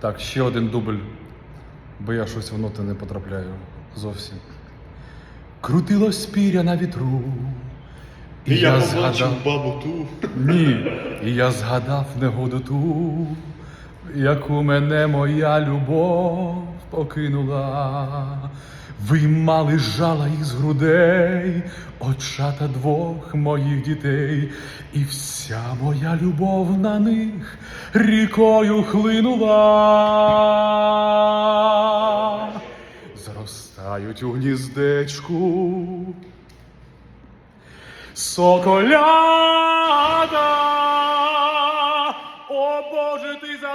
Так, ще один дубль, бо я щось в ноти не потрапляю зовсім. Крутилось піря на вітру. І я побачив згадав. бабу ту. Ні, і я згадав негоду ту, яку мене моя любов покинула. Виймали жала із грудей, очата двох моїх дітей, і вся моя любов на них рікою хлинула. Зростають у гніздечку Соколята,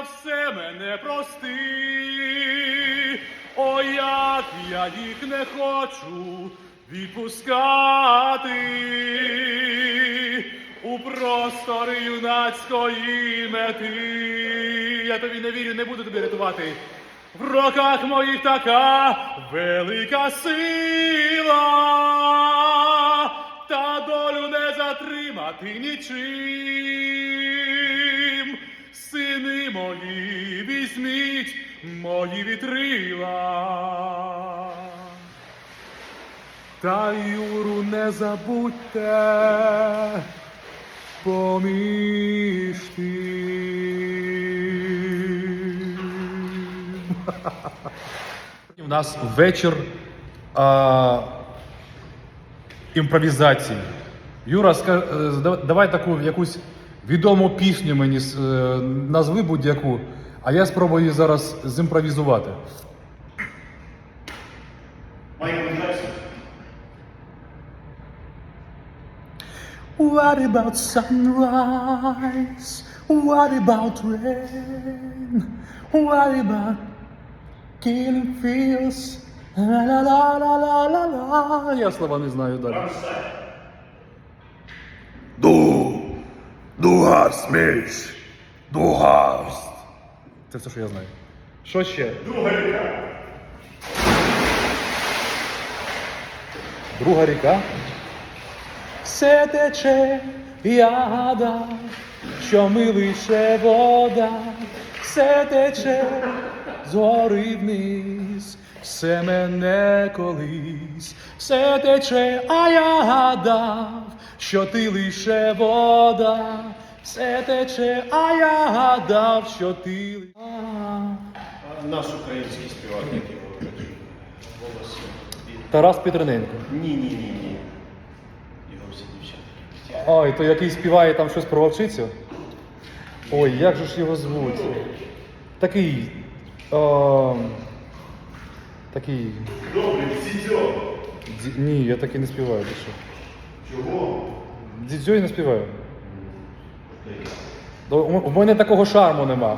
все мене прости. О, як я їх не хочу відпускати у простори юнацької мети. Я тобі не вірю, не буду тобі рятувати. В роках моїх така велика сила, та долю не затримати нічим. Сини мої, візьміть мої вітрила. Та Юру не забудьте поміж. У нас вечір а, імпровізації. Юра, ска- е, давай таку якусь відому пісню мені е, назви будь-яку, а я спробую її зараз зімпровізувати. What about sunrise? What about rain? What about killing fields? La la la la la la la. Я слова не знаю далі. Рамштайн. Du, hast mich. Du hast. Це все, що я знаю. Що ще? Друга ріка. Друга ріка. Все тече, я гадав, що ми лише вода, все тече з вниз, все мене колись, все тече, а я гадав, що ти лише вода, все тече, а я гадав, що ти. ли- А. А Наш український співак, який говорить. Голос. Тарас Петрененко. Ні, ні, ні, ні. Його всі дівчата. Ой, то який співає там щось про вовчицю? Ой, як же ж його звуть? Такий. О, такий. Добре, Дзідзьо. Ді- Ні, я таки не співаю більше. Чого? Дідзьо я не співаю. Ну, У у мене такого шарму нема.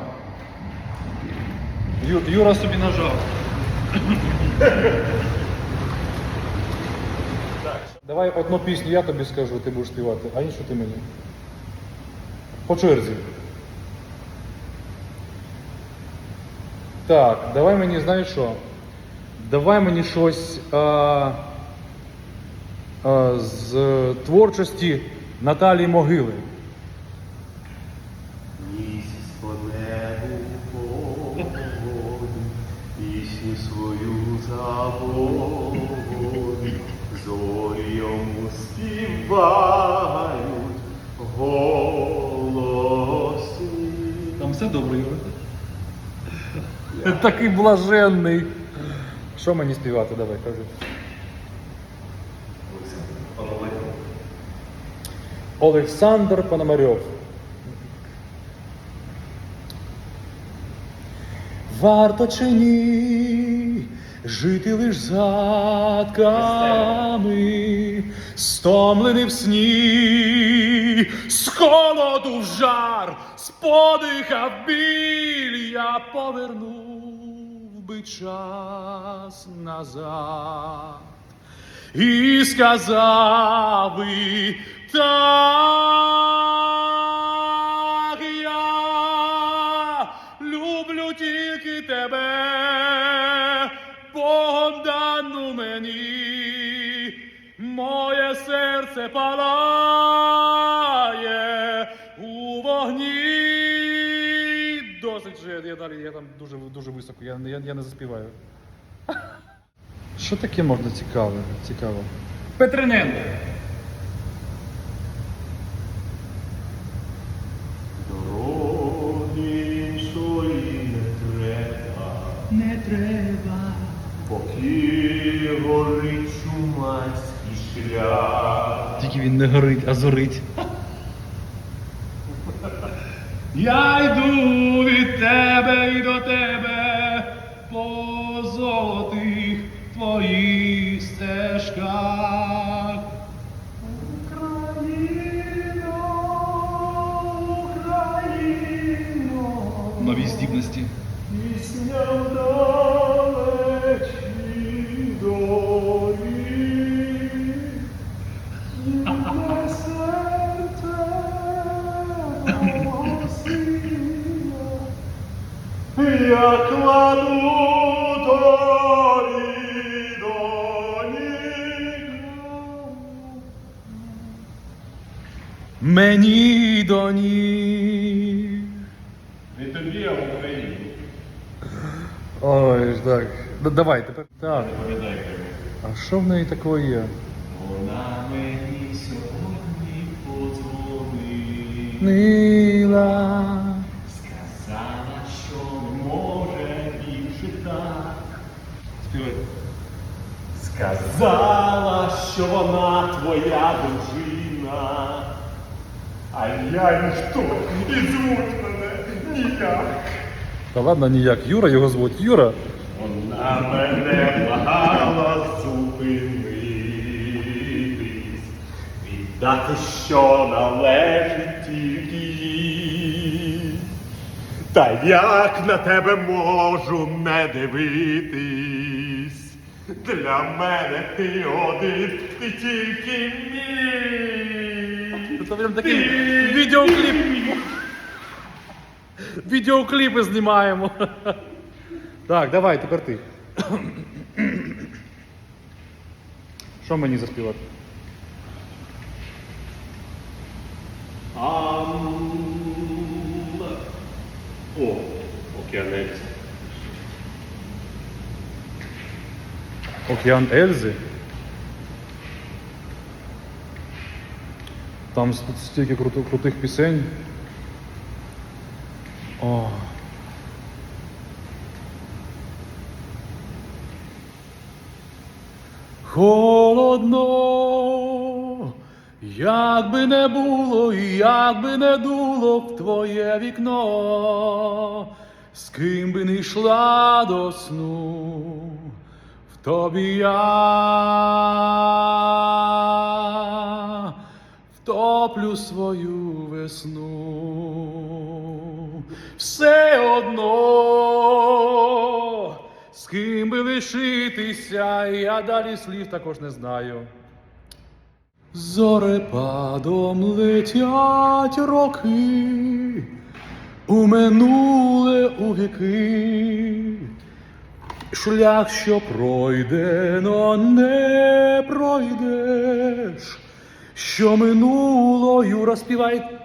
Ю, Юра собі нажав. Давай одну пісню я тобі скажу, ти будеш співати, а іншу ти мені. По черзі. Так, давай мені, знаєш що? Давай мені щось а, а, з творчості Наталії Могили. Місяць по небу пісню свою заводить, зорі йому співають голосні. Там все добре, Юра. Такий блаженний. Що мені співати? Давай, кажи. Олександр Пономарьов. Варто чи ні жити лиш згадками, стомлений в сні, з холоду в жар, подиха біль, я повернув би час назад і сказав би так я люблю тільки тебе, Богом дану мені, моє серце палає дуже, дуже високо, я, я, я не заспіваю. Що таке можна цікаве? Цікаво. Іншої не треба, Не треба. поки горить чумацький шлях. Тільки він не горить, а зорить. Я йду від тебе і до тебе по золотих твоїх стежках. Україно, Україно, нові здібності. Мені до ніг. Не тобі, а в Україні. Ой, так. Да, давай, тепер. Так. Пам'ятай тебе. А що в неї такого є? Вона мені сьогодні подзвонила. Нила. Сказала, що не може більше так. Співай. Сказала, що вона твоя дружина. А я ніхто і звуть мене ніяк. Та ладно, ніяк. Юра його звуть. Юра. Вона мене благала зупинитись, віддати, що належить Та як на тебе можу не дивитись? Для мене ти один, ти тільки мій. Це прям такий відеокліп. Відеокліпи знімаємо. Так, давай, тепер ти. Що мені заспівати? Океан Ельзи. Там стільки крути- крутих пісень. О. Холодно, як би не було, і як би не дуло в твоє вікно, з ким би не йшла до сну, тобі я втоплю свою весну. Все одно, з ким би лишитися, я далі слів також не знаю. Зорепадом летять роки, у минуле у віки. Шлях, що пройдено, не пройдеш. Що минуло, Юра, співай.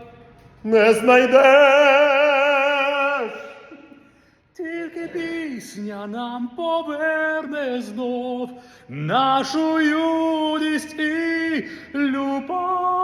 Не знайдеш. Тільки пісня нам поверне знов нашу юність і любов.